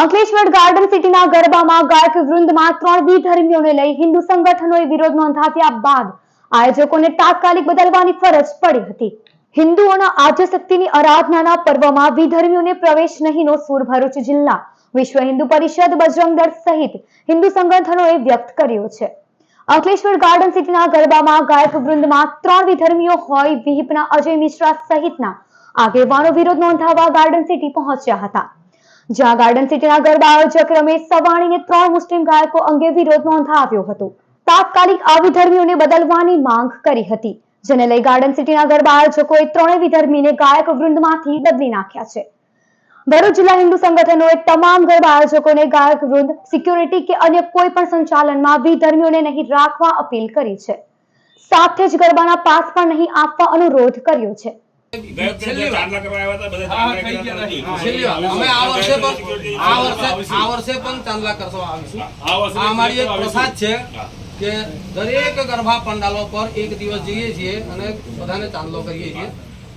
Ankleshwar garden સિટીના ગરબામાં ગાયક વૃંદમાં ત્રણ વિધર્મીઓને લઈ હિન્દુ સંગઠનોએ વિરોધ નોંધાવ્યા બાદ આયોજકોને તાત્કાલિક બદલવાની ફરજ પડી હતી. હિન્દુઓના આદ્યશક્તિની આરાધનાના પર્વમાં વિધર્મીઓને પ્રવેશ નહીંનો સૂર ભરૂચ જિલ્લા વિશ્વ હિન્દુ પરિષદ બજરંગ દળ સહિત હિન્દુ સંગઠનોએ વ્યક્ત કર્યો છે. અંકલેશ્વર ગાર્ડન સિટીના ગરબામાં ગાયક વૃંદમાં ત્રણ વિધર્મીઓ હોય વિહિપના અજય મિશ્રા સહિતના આગેવાનો વિરોધ નોંધાવવા ગાર્ડન સિટી પહોંચ્યા હતા. જ્યાં ગાર્ડન સિટીના ગરબા આયોજક રમેશ સવાણીને ત્રણ મુસ્લિમ ગાયકો અંગે વિરોધ નોંધાવ્યો હતો. તાત્કાલિક આ વિધર્મીઓને બદલવાની માંગ કરી હતી, જેને લઈ ગાર્ડન સિટીના ગરબા આયોજકોએ ત્રણેય વિધર્મીને ગાયક વૃંદમાંથી બદલી નાખ્યા છે. ભરૂચ જિલ્લા હિન્દુ સંગઠનોએ તમામ ગરબા આયોજકોને ગાયક વૃંદ, સિક્યોરિટી કે અન્ય કોઈ પણ સંચાલનમાં વિધર્મીઓને નહીં રાખવા અપીલ કરી છે. સાથે જ ગરબાના પાસ પણ નહીં આપવા અનુરોધ કર્યો છે. ગયા વખતે છેલ્લી જે વાર. ચાંદલા કરવા આવ્યા હતા, બધા હા, ચાંદલા થઈ કર્યા ગયા હતા. છેલ્લી વાર. અમે આ વર્ષે પણ આ વર્ષે આ વર્ષે પણ ચાંદલા કરવા આવીશું. આ વર્ષે આ અમારી એક પ્રસાદ છે કે દરેક ગરબા પંડાલો પર એક દિવસ જઈએ છીએ અને બધાને ચાંદલો કરીએ છીએ.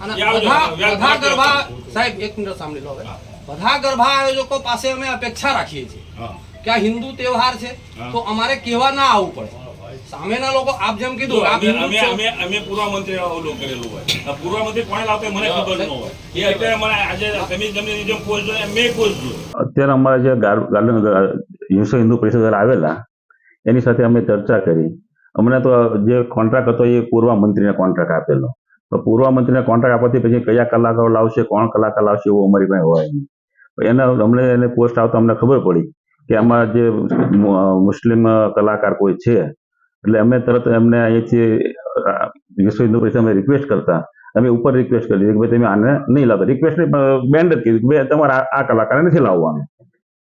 અને બધા બધા ગરબા સાહેબ એક મિનિટ સાંભળી લો હવે. બધા ગરબા આયોજકો પાસે અમે અપેક્ષા રાખીએ છીએ કે આ હિન્દુ તહેવાર છે તો અમારે કહેવા ના આવવું પડે. સામેના લોકો આપ જેમ કીધું અમે અમે અમે પૂર્વ મંત્રી ઓલું કરેલું હોય. પૂર્વ મંત્રી કોણે લાવતો મને ખબર ન હોય. એ અત્યારે મને આજે તમે તમને જેમ પોસ્ટ જોઈએ એમ મેં પોસ્ટ જોઈએ અત્યારે અમારા જે વિશ્વ હિન્દુ પરિષદ આવેલા એની સાથે અમે ચર્ચા કરી. અમને તો જે કોન્ટ્રાક્ટ હતો એ પૂર્વ મંત્રીને કોન્ટ્રાક્ટ આપેલો. તો પૂર્વ મંત્રીને કોન્ટ્રાક્ટ આપવાથી પછી કયા કલાકારો લાવશે કોણ કલાકાર લાવશે એવું અમારી પાસે હોય નહીં. એને અમને એને પોસ્ટ આવતા અમને ખબર પડી કે આમાં જે મુસ્લિમ કલાકાર કોઈ છે એટલે અમે તરત એમને અહીંથી વિશ્વ હિન્દુ પરિષદ અમે રિક્વેસ્ટ કરતા. અમે ઉપર રિક્વેસ્ટ કરી. કે ભાઈ તમે આને નહીં લાવતા. રિક્વેસ્ટ બેન્ડ જ કીધું કે ભાઈ તમારે આ- કલાકારને નથી લાવવાનું.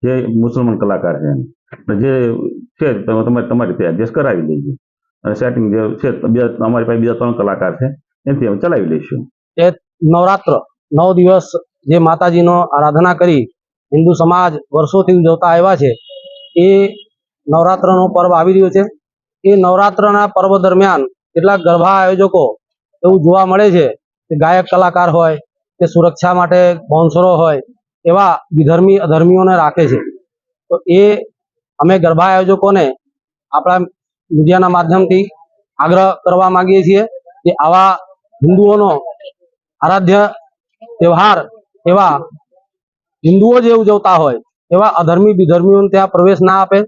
જે મુસલમાન કલાકાર છે જે છે, તમે તમારે, તમારી રીતે એડજસ્ટ કરાવી લેજો અને સેટિંગ જે છે, બીજા અમારી પાસે બીજા ત્રણ કલાકાર છે એનાથી અમે ચલાવી લઈશું. એ નવરાત્ર, નવ દિવસ જે માતાજીનો આરાધના કરી હિન્દુ સમાજ વર્ષોથી ઉજવતા આવ્યા છે, એ નવરાત્રનો પર્વ આવી રહ્યો છે. એ નવરાત્રના પર્વ દરમિયાન કેટલાક ગરબા આયોજકો એવું જોવા મળે છે કે ગાયક કલાકાર હોય, કે સુરક્ષા માટે બોન્સરો હોય, એવા વિધર્મી અધર્મીઓને રાખે છે. તો એ અમે ગરબા આયોજકોને આપણા મીડિયાના માધ્યમથી આગ્રહ કરવા માંગીએ છીએ કે આવા હિન્દુઓનો આરાધ્ય તહેવાર એવા હિન્દુઓ જે ઉજવતા હોય, એવા અધર્મી વિધર્મીઓને ત્યાં પ્રવેશ ના આપે.